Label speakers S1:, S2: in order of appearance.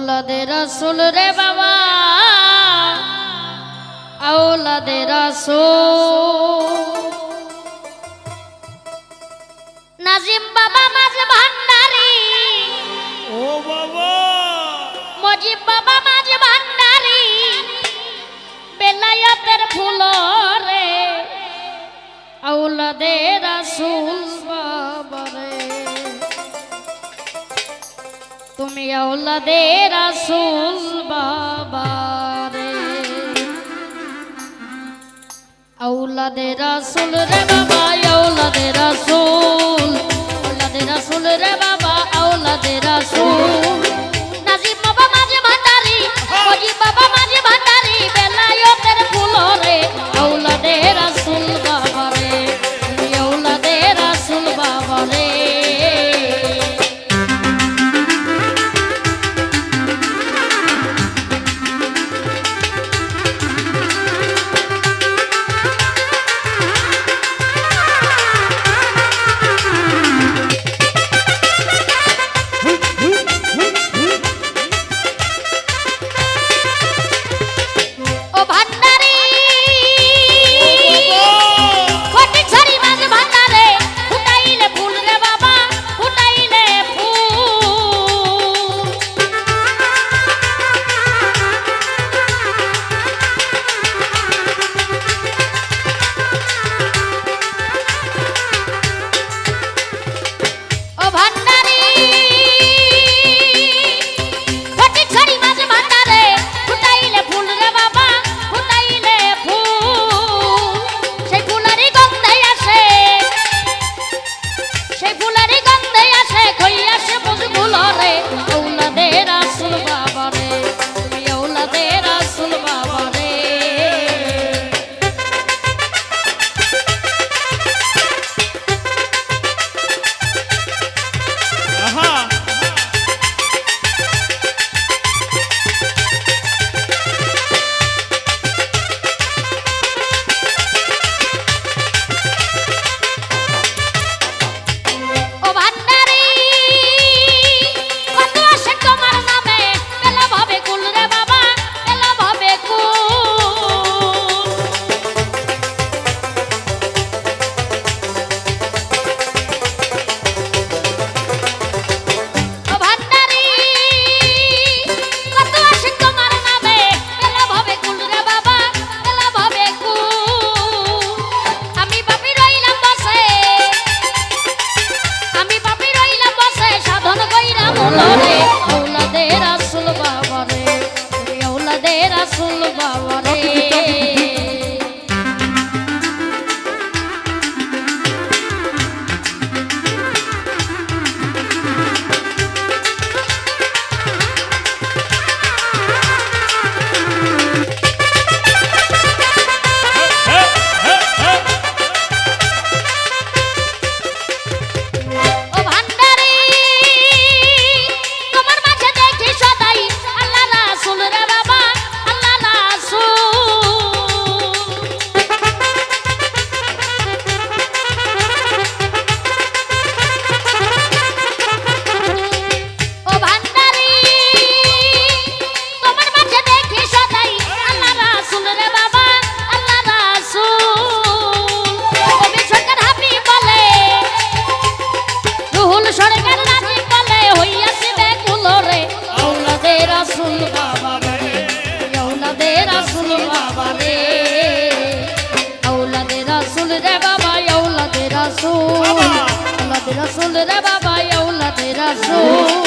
S1: আউলাদে রাসুল রে বাবা। আউলাদে নাজিম বাবা মাঝ ভান্ডারি।
S2: ও বাবা।
S1: মজিব বাবা তুমি আউলাদের আসুল বাবারে। আউলাদের আসুল রে বাবা আউলাদের আসুল। বাবা রে। সরকার রাজি কলে হইয়াছে বেকুলরে আউলাদে রাসুল বাবা রে আউলাদে রাসুল বাবা রে। আউলাদে রাসুল রে বাবা আউলাদে রাসুল আউলাদে রাসুল রে বাবা আউলাদে রাসুল